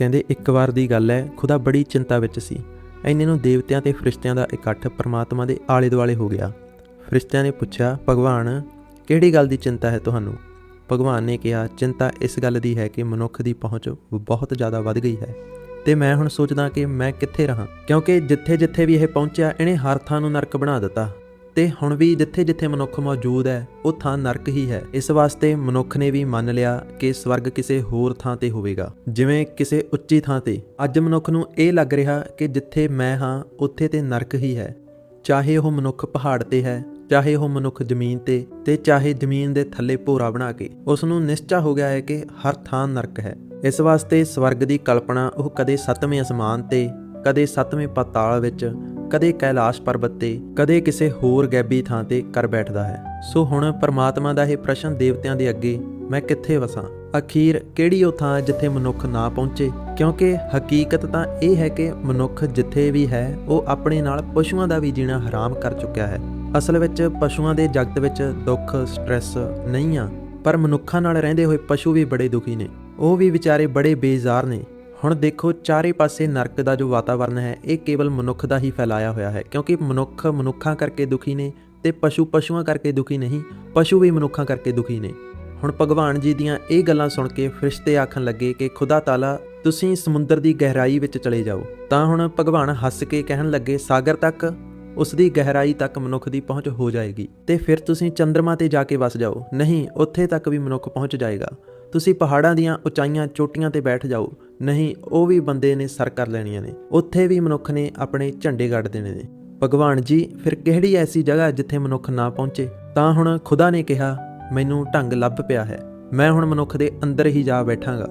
ਕਹਿੰਦੇ ਇੱਕ ਵਾਰ ਦੀ ਗੱਲ ਹੈ, ਖੁਦਾ ਬੜੀ ਚਿੰਤਾ ਵਿੱਚ ਸੀ। ਐਨੇ ਨੂੰ ਦੇਵਤਿਆਂ ਤੇ ਫਰਿਸ਼ਤਿਆਂ ਦਾ ਇਕੱਠ ਪਰਮਾਤਮਾ ਦੇ ਆਲੇ ਦੁਆਲੇ ਹੋ ਗਿਆ। ਫਰਿਸ਼ਤਿਆਂ ਨੇ ਪੁੱਛਿਆ, ਭਗਵਾਨ, ਕਿਹੜੀ ਗੱਲ ਦੀ ਚਿੰਤਾ ਹੈ ਤੁਹਾਨੂੰ? ਭਗਵਾਨ ਨੇ ਕਿਹਾ, ਚਿੰਤਾ ਇਸ ਗੱਲ ਦੀ ਹੈ ਕਿ ਮਨੁੱਖ ਦੀ ਪਹੁੰਚ ਬਹੁਤ ਜ਼ਿਆਦਾ ਵੱਧ ਗਈ ਹੈ। ਤੇ ਮੈਂ ਹੁਣ ਸੋਚਦਾ ਕਿ ਮੈਂ ਕਿੱਥੇ ਰਹਾ? ਕਿਉਂਕਿ ਜਿੱਥੇ-ਜਿੱਥੇ ਵੀ ਇਹ ਪਹੁੰਚਿਆ, ਇਹਨੇ ਹਰ ਥਾਂ ਨੂੰ ਨਰਕ ਬਣਾ ਦਿੱਤਾ। ਤੇ ਹੁਣ ਵੀ ਜਿੱਥੇ-ਜਿੱਥੇ ਮਨੁੱਖ ਮੌਜੂਦ ਹੈ, ਉਹ ਥਾਂ ਨਰਕ ਹੀ ਹੈ। ਇਸ ਵਾਸਤੇ ਮਨੁੱਖ ਨੇ ਵੀ ਮੰਨ ਲਿਆ ਕਿ ਸਵਰਗ ਕਿਸੇ ਹੋਰ ਥਾਂ ਤੇ ਹੋਵੇਗਾ। ਜਿਵੇਂ ਕਿਸੇ ਉੱਚੀ ਥਾਂ ਤੇ। ਅੱਜ ਮਨੁੱਖ ਨੂੰ ਇਹ ਲੱਗ ਰਿਹਾ ਕਿ ਜਿੱਥੇ ਮੈਂ ਹਾਂ, ਉੱਥੇ ਤੇ ਨਰਕ ਹੀ ਹੈ। ਚਾਹੇ ਉਹ ਮਨੁੱਖ ਪਹਾੜ ਤੇ ਹੈ, ਚਾਹੇ ਉਹ ਮਨੁੱਖ ਜ਼ਮੀਨ ਤੇ ਤੇ ਚਾਹੇ ਜ਼ਮੀਨ ਦੇ ਥੱਲੇ ਭੋਰਾ ਬਣਾ ਕੇ। ਉਸ ਨੂੰ ਨਿਸ਼ਚਾ ਹੋ ਗਿਆ ਹੈ ਕਿ ਹਰ ਥਾਂ ਨਰਕ ਹੈ। ਇਸ ਵਾਸਤੇ ਸਵਰਗ ਦੀ ਕਲਪਨਾ ਉਹ ਕਦੇ ਸੱਤਵੇਂ ਅਸਮਾਨ ਤੇ, ਕਦੇ ਸੱਤਵੇਂ ਪਾਤਾਲ ਵਿੱਚ ਕਦੇ ਕੈਲਾਸ਼ ਪਰਬਤ ਤੇ, ਕਦੇ ਕਿਸੇ ਹੋਰ ਗੈਬੀ ਥਾਂ ਤੇ ਕਰ ਬੈਠਦਾ ਹੈ। ਸੋ ਹੁਣ ਪਰਮਾਤਮਾ ਦਾ ਇਹ ਪ੍ਰਸ਼ਨ ਦੇਵਤਿਆਂ ਦੇ ਅੱਗੇ, ਮੈਂ ਕਿੱਥੇ ਵਸਾਂ? ਅਖੀਰ ਕਿਹੜੀ ਉਹ ਥਾਂ ਜਿੱਥੇ ਮਨੁੱਖ ਨਾ ਪਹੁੰਚੇ? ਕਿਉਂਕਿ ਹਕੀਕਤ ਤਾਂ ਇਹ ਹੈ ਕਿ ਮਨੁੱਖ ਜਿੱਥੇ ਵੀ ਹੈ, ਉਹ ਆਪਣੇ ਨਾਲ ਪਸ਼ੂਆਂ ਦਾ ਵੀ ਜੀਣਾ ਹਰਾਮ ਕਰ ਚੁੱਕਿਆ ਹੈ। ਅਸਲ ਵਿੱਚ ਪਸ਼ੂਆਂ ਦੇ ਜਗਤ ਵਿੱਚ ਦੁੱਖ ਸਟ੍ਰੈਸ ਨਹੀਂ ਆ, ਪਰ ਮਨੁੱਖਾਂ ਨਾਲ ਰਹਿੰਦੇ ਹੋਏ ਪਸ਼ੂ ਵੀ ਬੜੇ ਦੁਖੀ ਨੇ। ਉਹ ਵੀ ਵਿਚਾਰੇ ਬੜੇ ਬੇਜ਼ਾਰ ਨੇ। ਹੁਣ ਦੇਖੋ, ਚਾਰੇ ਪਾਸੇ ਨਰਕ ਦਾ ਜੋ ਵਾਤਾਵਰਣ ਹੈ, ਇਹ ਕੇਵਲ ਮਨੁੱਖ ਦਾ ਹੀ ਫੈਲਾਇਆ ਹੋਇਆ ਹੈ। ਕਿਉਂਕਿ ਮਨੁੱਖ ਮਨੁੱਖਾਂ ਕਰਕੇ ਦੁਖੀ ਨੇ ਤੇ ਪਸ਼ੂ ਪਸ਼ੂਆਂ ਕਰਕੇ ਦੁਖੀ ਨਹੀਂ, ਪਸ਼ੂ ਵੀ ਮਨੁੱਖਾਂ ਕਰਕੇ ਦੁਖੀ ਨੇ। ਹੁਣ ਭਗਵਾਨ ਜੀ ਦੀਆਂ ਇਹ ਗੱਲਾਂ ਸੁਣ ਕੇ ਫਰਿਸ਼ਤੇ ਆਖਣ ਲੱਗੇ ਕਿ, ਖੁਦਾ ਤਾਲਾ, ਤੁਸੀਂ ਸਮੁੰਦਰ ਦੀ ਗਹਿਰਾਈ ਵਿੱਚ ਚਲੇ ਜਾਓ। ਤਾਂ ਹੁਣ ਭਗਵਾਨ ਹੱਸ ਕੇ ਕਹਿਣ ਲੱਗੇ, ਸਾਗਰ ਤੱਕ, ਉਸ ਦੀ ਗਹਿਰਾਈ ਤੱਕ ਮਨੁੱਖ ਦੀ ਪਹੁੰਚ ਹੋ ਜਾਏਗੀ ਤੇ ਫਿਰ ਤੁਸੀਂ ਚੰ드ਰਮਾ ਤੇ ਜਾ ਕੇ ਵਸ ਜਾਓ। ਨਹੀਂ, ਉੱਥੇ ਤੱਕ ਵੀ ਮਨੁੱਖ ਪਹੁੰਚ ਜਾਏਗਾ। ਤੁਸੀਂ ਪਹਾੜਾਂ ਦੀਆਂ ਉਚਾਈਆਂ ਚੋਟੀਆਂ ਤੇ ਬੈਠ ਜਾਓ। ਨਹੀਂ, ਉਹ ਵੀ ਬੰਦੇ ਨੇ ਸਰ ਕਰ ਲੈਣੀਆਂ ਨੇ। ਉੱਥੇ ਵੀ ਮਨੁੱਖ ਨੇ ਆਪਣੇ ਝੰਡੇ ਗੱਡ ਦੇਣੇ ਨੇ। ਭਗਵਾਨ ਜੀ, ਫਿਰ ਕਿਹੜੀ ਐਸੀ ਜਗ੍ਹਾ ਜਿੱਥੇ ਮਨੁੱਖ ਨਾ ਪਹੁੰਚੇ? ਤਾਂ ਹੁਣ ਖੁਦਾ ਨੇ ਕਿਹਾ, ਮੈਨੂੰ ਢੰਗ ਲੱਭ ਪਿਆ ਹੈ। ਮੈਂ ਹੁਣ ਮਨੁੱਖ ਦੇ ਅੰਦਰ ਹੀ ਜਾ ਬੈਠਾਂਗਾ।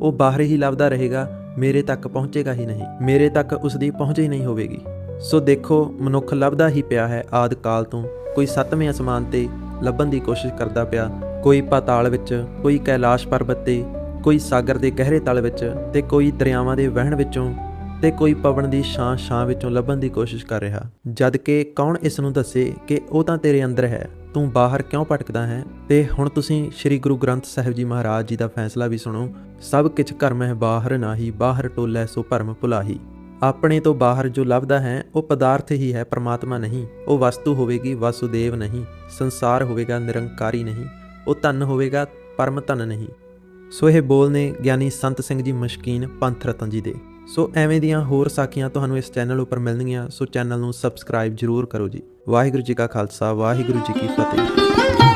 ਉਹ ਬਾਹਰ ਹੀ ਲੱਭਦਾ ਰਹੇਗਾ, ਮੇਰੇ ਤੱਕ ਪਹੁੰਚੇਗਾ ਹੀ ਨਹੀਂ। ਮੇਰੇ ਤੱਕ ਉਸ ਦੀ ਪਹੁੰਚ ਹੀ ਨਹੀਂ ਹੋਵੇਗੀ। ਸੋ ਦੇਖੋ, ਮਨੁੱਖ ਲੱਭਦਾ ਹੀ ਪਿਆ ਹੈ ਆਦ ਕਾਲ ਤੋਂ। ਕੋਈ ਸੱਤਵੇਂ ਅਸਮਾਨ ਤੇ ਲੱਭਣ ਦੀ ਕੋਸ਼ਿਸ਼ ਕਰਦਾ ਪਿਆ। ਕੋਈ ਪਾਤਾਲ ਵਿੱਚ, ਕੋਈ ਕੈਲਾਸ਼ ਪਰਬਤ ਤੇ, ਕੋਈ ਸਾਗਰ ਦੇ ਗਹਿਰੇ ਤਲ ਵਿੱਚ ਤੇ ਕੋਈ ਦਰਿਆਵਾਂ ਦੇ ਵਹਿਣ ਵਿੱਚੋਂ ਤੇ ਕੋਈ ਪਵਨ ਦੀ ਛਾਂ ਛਾਂ ਵਿੱਚੋਂ ਲੱਭਣ ਦੀ ਕੋਸ਼ਿਸ਼ ਕਰ ਰਿਹਾ। ਜਦ ਕਿ ਕੌਣ ਇਸ ਨੂੰ ਦੱਸੇ ਕਿ ਉਹ ਤਾਂ ਤੇਰੇ ਅੰਦਰ ਹੈ, ਤੂੰ ਬਾਹਰ ਕਿਉਂ ਭਟਕਦਾ ਹੈ? ਤੇ ਹੁਣ ਤੁਸੀਂ ਸ੍ਰੀ ਗੁਰੂ ਗ੍ਰੰਥ ਸਾਹਿਬ ਜੀ ਮਹਾਰਾਜ ਜੀ ਦਾ ਫੈਸਲਾ ਵੀ ਸੁਣੋ। ਸਭ ਕਿਛ ਕਰਮ ਹੈ, ਬਾਹਰ ਨਾਹੀ, ਬਾਹਰ ਟੋਲੇ ਸੋ ਭਰਮ ਭੁਲਾਹੀ। ਆਪਣੇ ਤੋਂ ਬਾਹਰ ਜੋ ਲੱਭਦਾ ਹੈ, ਉਹ ਪਦਾਰਥ ਹੀ ਹੈ, ਪਰਮਾਤਮਾ ਨਹੀਂ। ਉਹ ਵਸਤੂ ਹੋਵੇਗੀ, ਵਾਸੁਦੇਵ ਨਹੀਂ। ਸੰਸਾਰ ਹੋਵੇਗਾ, ਨਿਰੰਕਾਰੀ ਨਹੀਂ। ਉਹ ਧਨ ਹੋਵੇਗਾ, ਪਰਮ ਧਨ ਨਹੀਂ। ਸੋ ਇਹ ਬੋਲ ਨੇ ਗਿਆਨੀ ਸੰਤ ਸਿੰਘ ਜੀ ਮਸ਼ਕੀਨ ਪੰਥ ਰਤਨ ਜੀ ਦੇ। ਸੋ ਐਵੇਂ ਦੀਆਂ ਹੋਰ ਸਾਖੀਆਂ ਤੁਹਾਨੂੰ ਇਸ ਚੈਨਲ ਉੱਪਰ ਮਿਲਣਗੀਆਂ, ਸੋ ਚੈਨਲ ਨੂੰ ਸਬਸਕ੍ਰਾਈਬ ਜਰੂਰ ਕਰੋ ਜੀ। ਵਾਹਿਗੁਰੂ ਜੀ ਕਾ ਖਾਲਸਾ, ਵਾਹਿਗੁਰੂ ਜੀ ਕੀ ਫਤਿਹ।